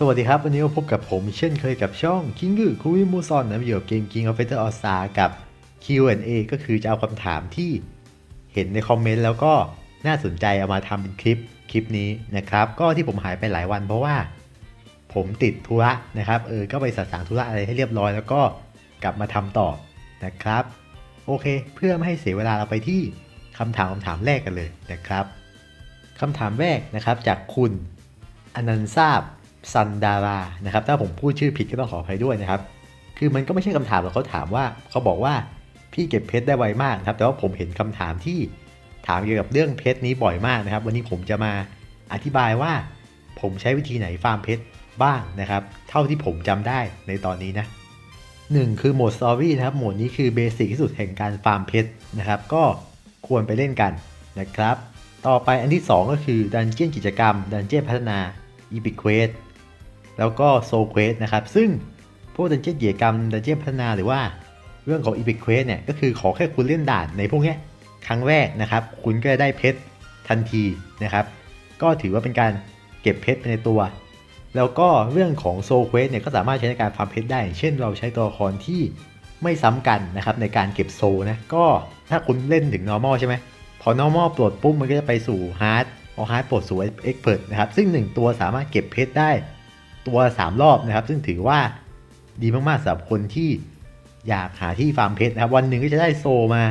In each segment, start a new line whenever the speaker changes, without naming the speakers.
สวัสดีครับ วันนี้มาพบกับผมเช่นเคยกับช่อง King คือคุยมูซอนนะเกี่ยวกับเกม King of Fighter All Star กับ Q&A ก็คือจะเอาคำถามที่เห็นในคอมเมนต์แล้วก็น่าสนใจเอามาทำเป็นคลิปคลิปนี้นะครับ ก็ที่ผมหายไปหลายวันเพราะว่า ผมติดธุระนะครับเออก็ไปสัสางธุระอะไรให้เรียบร้อยแล้วก็กลับมาทำต่อนะครับ โอเค เพื่อไม่ให้เสียเวลาเราไปที่คำถามคำถามแรกกันเลยนะครับคำถามแรกนะครับจากคุณอนันซาบ ซันดารานะครับถ้าผมพูดชื่อผิดก็ต้องขออภัยด้วยนะครับ คือมันก็ไม่ใช่คำถามหรอกเขาถามว่าเขาบอกว่าพี่เก็บเพชรได้ไวมากนะครับแต่ว่าผมเห็นคำถามที่ถามเกี่ยวกับเรื่องเพชรนี้บ่อยมากนะครับ วันนี้ผมจะมาอธิบายว่า ผมใช้วิธีไหนฟาร์มเพชรบ้างนะครับ เท่าที่ผมจำได้ในตอนนี้นะ1คือโหมดสตอรี่นะครับโหมดนี้คือเบสิกที่สุดแห่งการฟาร์มเพชรนะครับ ก็ควรไปเล่นกันนะครับ ต่อไปอันที่ 2 ก็คือดันเจี้ยนกิจกรรมดันเจี้ยนพัฒนาอีพิเควส แล้วก็โซเควสนะครับ ซึ่งพวกดันเจี้ยนกิจกรรมดันเจี้ยนพัฒนาหรือว่าเรื่องของอีพิเควสเนี่ยก็คือขอแค่คุณเล่นด่านในพวกนี้ครั้งแรกนะครับ คุณก็จะได้เพชรทันทีนะครับ ก็ถือว่าเป็นการเก็บเพชรไปในตัว แล้วก็เรื่องของโซเควสเนี่ยก็สามารถใช้ในการฟาร์มเพชรได้ เช่นเราใช้ตัวละครที่ไม่ซ้ำกันนะครับในการเก็บโซนะ ก็ถ้าคุณเล่นถึง normal ใช่ไหมพอ normal ปลดปุ๊บมันก็จะไปสู่ hard พอ hard ปลดสู่ expert นะครับ ซึ่ง 1 ตัวสามารถเก็บเพชรได้ ตัว3รอบนะครับ ซึ่งถือว่าดีมากๆสำหรับคนที่อยากหาที่ฟาร์มเพชรนะครับ วันหนึ่งก็จะได้โซมา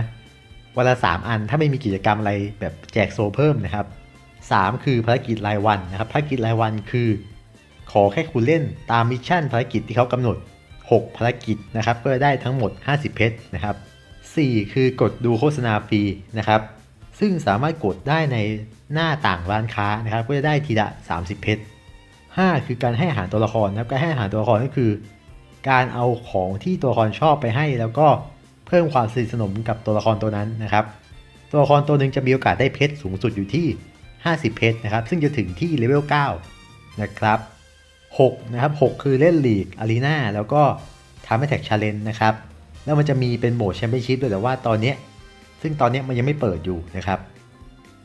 วันละ 3 อัน ถ้าไม่มีกิจกรรมอะไรแบบแจกโซเพิ่มนะครับ 3 คือภารกิจรายวันนะครับภารกิจรายวันคือ ขอแค่คุณเล่นตามมิชชั่นภารกิจที่เขากำหนด 6 ภารกิจนะครับก็จะได้ทั้งหมด 50 เพชรนะครับ 4 คือกดดูโฆษณาฟรีนะครับ ซึ่งสามารถกดได้ในหน้าต่างร้านค้านะครับ ก็จะได้ทีละ 30 เพชร 5 คือการให้อาหารตัวละครนะครับการให้อาหารตัวละครก็คือ การเอาของที่ตัวละครชอบไปให้ แล้วก็เพิ่มความสนิทสนมกับตัวละครตัวนั้นนะครับ ตัวละครตัวหนึ่งจะมีโอกาสได้เพชรสูงสุดอยู่ที่ 50 เพชรนะครับ ซึ่งจะถึงที่เลเวล9นะครับ6นะครับ6คือเล่นลีกอารีนาแล้วก็ทำให้แท็กชาเลนจ์นะครับ แล้วมันจะมีเป็นโหมดแชมเปี้ยนชิพด้วยแต่ว่าตอนนี้ ซึ่งตอนนี้มันยังไม่เปิดอยู่นะครับ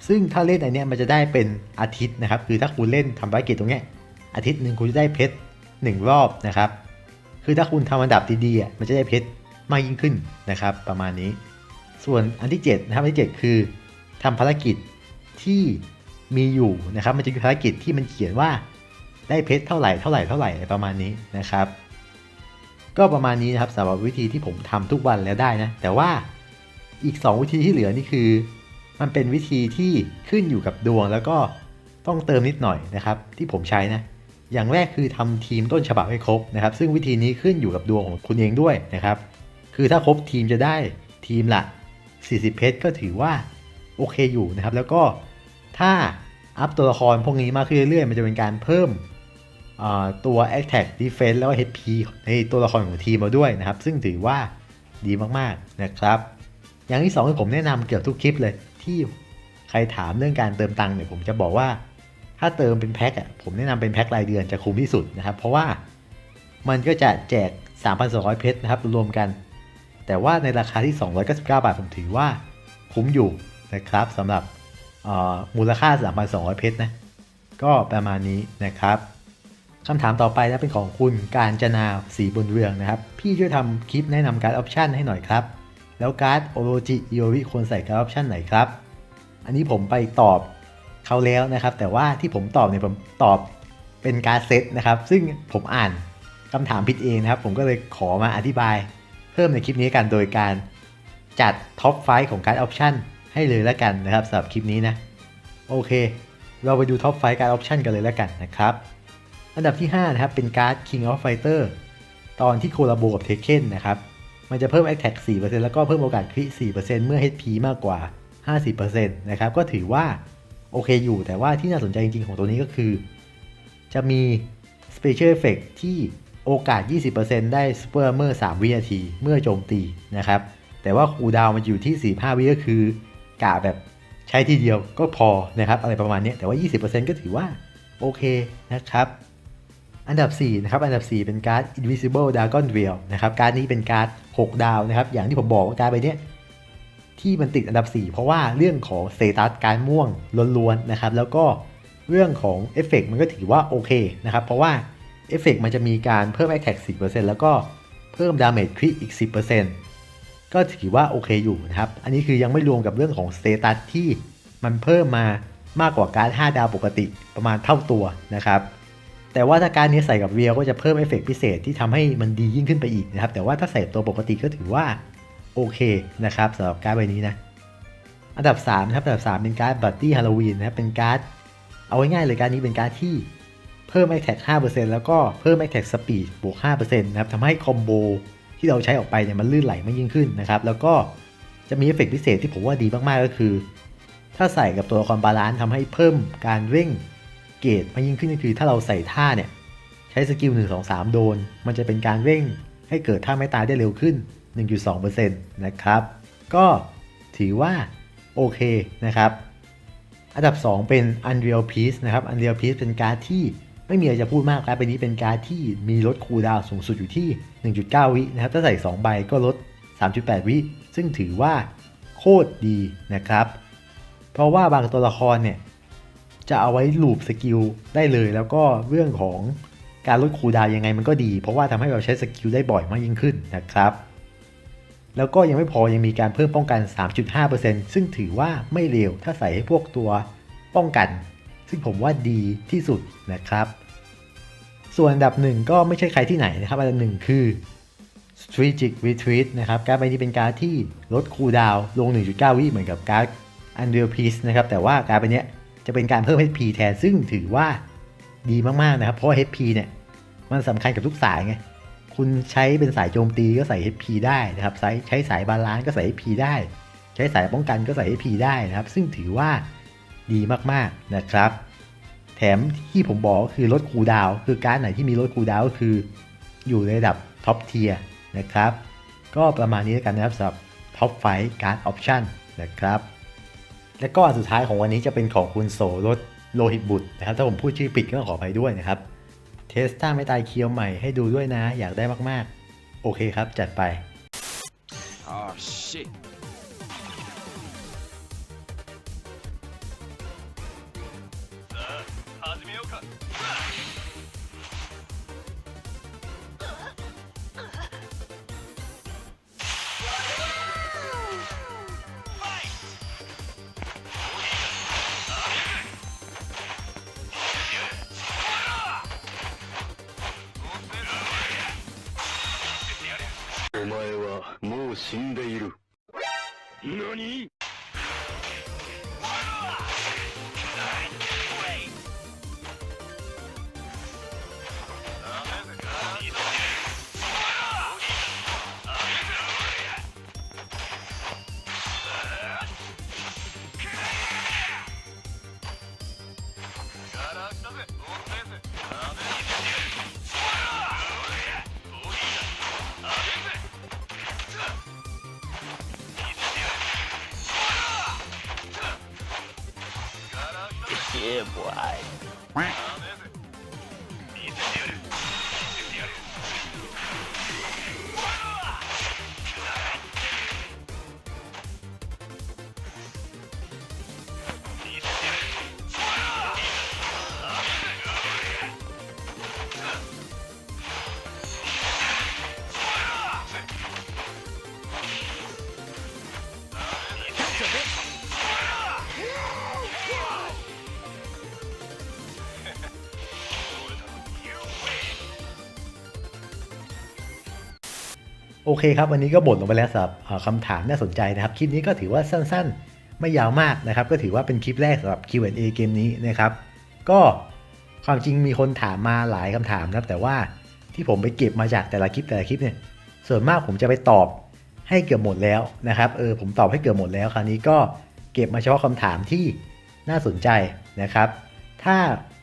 ซึ่งถ้าเล่นอันเนี้ยมันจะได้เป็นอาทิตย์นะครับ คือถ้าคุณเล่นทำภารกิจตรงเนี้ย อาทิตย์หนึ่งคุณจะได้เพชรหนึ่งรอบนะครับ คือถ้าคุณทำอันดับดีๆมันจะได้เพชรมากยิ่งขึ้นนะครับ ประมาณนี้ ส่วนอันที่7นะครับอันที่ 7 คือทำภารกิจที่มีอยู่นะครับ มันจะมีภารกิจที่มันเขียนว่าได้เพชรเท่าไหร่เท่าไหร่เท่าไหร่ประมาณนี้นะครับ ก็ประมาณนี้นะครับสำหรับวิธีที่ผมทำทุกวันแล้วได้นะ แต่ว่าอีก 2 วิธีที่เหลือนี่คือ มันเป็นวิธีที่ขึ้นอยู่กับดวงแล้วก็ต้องเติมนิดหน่อยนะครับ ที่ผมใช้นะ อย่างแรกคือทำทีมต้นฉบับให้ครบนะครับ ซึ่งวิธีนี้ขึ้นอยู่กับดวงของคุณเองด้วยนะครับ คือถ้าครบทีมจะได้ทีมละ 40 เพชรก็ถือว่าโอเคอยู่นะครับ แล้วก็ถ้าอัพตัวละครพวกนี้มากขึ้นเรื่อยๆ มันจะเป็นการเพิ่มตัว Attack Defense แล้วก็ HP ในตัวละครของทีมมาด้วยนะครับ ซึ่งถือว่าดีมากๆนะครับ อย่างที่สองที่ผมแนะนำเกี่ยวทุกคลิปเลยที่ใครถามเรื่องการเติมตังค์เนี่ยผมจะบอกว่า ถ้าเติมเป็นแพ็คอะผมแนะนำเป็นแพ็ครายเดือนจะคุ้มที่สุดนะครับ เพราะว่ามันก็จะแจก 3,200 เพชรนะครับรวมกัน แต่ว่าในราคาที่ 299 บาทผมถือว่าคุ้มอยู่นะครับสำหรับมูลค่า 3,200 เพชรนะก็ประมาณนี้นะครับคำถามต่อไปนะเป็นของคุณการจนาสีบุญเรืองนะครับ พี่ช่วยทำคลิปแนะนำการออปชันให้หน่อยครับ แล้วการ์ดโอโรจิอิโอริควรใส่การ์ดออปชันไหนครับ อันนี้ผมไปตอบ เขาแล้วนะครับ แต่ว่าที่ผมตอบเนี่ยผมตอบเป็นการเซตนะครับ ซึ่งผมอ่านคำถามผิดเองนะครับ ผมก็เลยขอมาอธิบายเพิ่มในคลิปนี้กันโดยการจัดท็อปไฟของการออปชันให้เลยแล้วกันนะครับสำหรับคลิปนี้นะโอเค เราไปดูท็อปไฟการออปชันกันเลยแล้วกันนะครับอันดับที่ 5 นะครับ เป็นการ์ด King of Fighter ตอนที่โคลาโบกับ Tekken นะครับ มันจะเพิ่ม Attack 4%แล้วก็เพิ่มโอกาสคริ4%เมื่อ HP มากกว่า 50%นะครับ ก็ถือว่า โอเคอยู่แต่ว่าที่น่าสนใจจริงๆ ของตัวนี้ก็คือ จะมี Special Effect ที่โอกาส 20%ได้ Super เมื่อ3วินาที เมื่อโจมตีนะครับ แต่ว่าคูดาวมันอยู่ที่ 45 วิก็คือกะแบบใช้ทีเดียวก็พอนะครับ อะไรประมาณนี้แต่ว่า 20%ก็ถือว่า โอเคนะครับ อันดับ 4 นะครับ อันดับ 4 เป็นการ์ด Invisible Dragon Veil นะครับ การ์ดนี้เป็นการ์ด 6 ดาวนะครับ อย่างที่ผมบอกว่าการ์ดใบเนี้ย ที่มันติดอันดับ 4 เพราะว่าเรื่องของเซตัสการม่วงล้วนๆนะครับแล้วก็เรื่องของเอฟเฟกมันก็ถือว่าโอเคนะครับเพราะว่าเอฟเฟกมันจะมีการเพิ่ม Attack 10%แล้วก็เพิ่ม Damage Crit อีก 10%ก็ถือว่าโอเคอยู่นะครับ อันนี้คือยังไม่รวมกับเรื่องของสเตตัสที่มันเพิ่มมามากกว่าการ5ดาวปกติประมาณเท่าตัวนะครับ แต่ว่าถ้าการนี้ใส่กับเรียลก็จะเพิ่มเอฟเฟกพิเศษที่ทำให้มันดียิ่งขึ้นไปอีกนะครับ แต่ว่าถ้าใส่ตัวปกติก็ถือว่า โอเคนะครับสำหรับการ์ดใบนี้นะอันดับ3นะครับอันดับ 3 เป็นการ์ดบัตตี้ฮาโลวีนนะครับเป็นการ์ดเอาง่ายๆเลยการดนี้เป็นการ์ดที่เพิ่ม Attack 5%แล้วก็เพิ่ม Attack Speed บวก 5%นะครับทำให้คอมโบที่เราใช้ออกไปเนี่ยมันลื่นไหลมากยิ่งขึ้นนะครับแล้วก็จะมีเอฟเฟกต์พิเศษที่ผมว่าดีมากๆก็คือ ถ้าใส่กับตัวละครบาลานซ์ทำให้เพิ่มการเร่งเกรดมากยิ่งขึ้นก็คือถ้าเราใส่ท่าเนี่ยใช้สกิล1 2 3 โดน มันจะเป็นการเร่งให้เกิดท่าไม่ตายได้เร็วขึ้น 1.2%นะครับ ก็ถือว่าโอเคนะครับ อันดับ 2 เป็น Unreal Piece นะครับ Unreal Piece เป็นการ์ดที่ไม่มีอะไรจะพูดมากครับเป็นนี้เป็นการ์ดที่มีลดคูลดาวสูงสุดอยู่ที่ 1.9 วินะครับ ถ้าใส่ 2 ใบก็ลด 3.8 วิ ซึ่งถือว่าโคตรดีนะครับ เพราะว่าบางตัวละครเนี่ยจะเอาไว้ลูปสกิลได้เลย แล้วก็เรื่องของการลดคูลดาวยังไงมันก็ดี เพราะว่าทำให้เราใช้สกิลได้บ่อยมากยิ่งขึ้นนะครับ แล้วก็ยังไม่พอยังมีการเพิ่มป้องกัน 3.5%ซึ่งถือว่าไม่เร็วถ้าใส่ให้พวกตัวป้องกัน ซึ่งผมว่าดีที่สุดนะครับ ส่วนอันดับหนึ่งก็ไม่ใช่ใครที่ไหนนะครับ อันดับหนึ่งคือ Strategic Retreat นะครับ การดใบนี้เป็นการดที่ลดคูลดาวลง 1.9 วิเหมือนกับการ์ด Unreal Piece นะครับ แต่ว่าการดใบเนี้ยจะเป็นการเพิ่ม HP แทน ซึ่งถือว่าดีมาก ๆ นะครับ เพราะ HP เนี่ย มันสำคัญกับทุกสายไง คุณใช้เป็นสายโจมตีก็ใส่ HP ได้นะครับใช้ใช้สายบาลานซ์ก็ใส่ HP ได้ ใช้สายป้องกันก็ใส่ HP ได้นะครับ ซึ่งถือว่าดีมากๆนะครับ แถมที่ผมบอกก็คือลดคูดาวคือการดไหนที่มีลดคูดาวก็คือ อยู่ในระดับท็อปเทียร์นะครับ ก็ประมาณนี้แล้วกันนะครับสำหรับท็อปไฟการ์ดออปชั่นนะครับ และก็อันสุดท้ายของวันนี้จะเป็นของคุณโสรสโลหิตบุตรนะครับ ถ้าผมพูดชื่อผิดก็ขออภัยด้วยนะครับ เทสต้าไม่ตายเคียวใหม่ให้ดูด้วยนะ อยากได้มากๆ โอเคครับ จัดไป
Oh shit.
死んでいる。
何？
โอเคครับ วันนี้ก็บ่นลงไปแล้วสำหรับคำถามน่าสนใจนะครับ คลิปนี้ก็ถือว่าสั้นๆ ไม่ยาวมากนะครับ ก็ถือว่าเป็นคลิปแรกสำหรับ Q&A เกมนี้นะครับ ก็ความจริงมีคนถามมาหลายคำถามนะครับ แต่ว่าที่ผมไปเก็บมาจากแต่ละคลิปแต่ละคลิปเนี่ย ส่วนมากผมจะไปตอบให้เกือบหมดแล้วนะครับ เออผมตอบให้เกือบหมดแล้วคราวนี้ก็เก็บมาเฉพาะคำถามที่น่าสนใจนะครับ ถ้า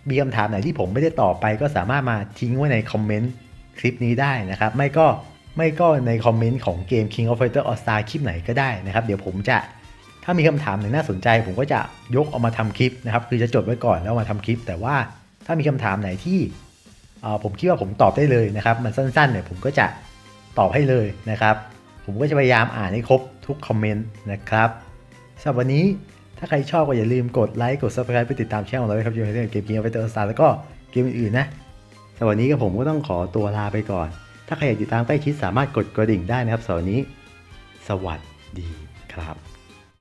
มีคำถามไหนที่ผมไม่ได้ตอบไป ก็สามารถมาทิ้งไว้ในคอมเมนต์คลิปนี้ได้นะครับ ไม่ก็ ไม่ก็ในคอมเมนต์ของเกม King of Fighter All Star คลิปไหนก็ได้นะครับ เดี๋ยวผมจะถ้ามีคำถามไหนน่าสนใจ ผมก็จะยกเอามาทำคลิปนะครับ คือจะจดไว้ก่อนแล้วมาทำคลิป แต่ว่าถ้ามีคำถามไหนที่อ่อผมคิดว่าผมตอบได้เลยนะครับ มันสั้นๆเนี่ยผมก็จะตอบให้เลยนะครับ ผมก็จะพยายามอ่านให้ครบทุกคอมเมนต์นะครับสำหรับวันนี้ถ้าใครชอบก็อย่าลืมกดไลค์กด subscribe ไปติดตามช่องเราด้วยครับยูเนเกม King of Fighter All Star แล้วก็เกมอื่นๆนะแต่วันนี้ก็ผมก็ต้องขอตัวลาไปก่อน ถ้าใครอยากติดตามใกล้ชิดสามารถกดกระดิ่งได้นะครับสำหรับวันนี้ สวัสดีครับ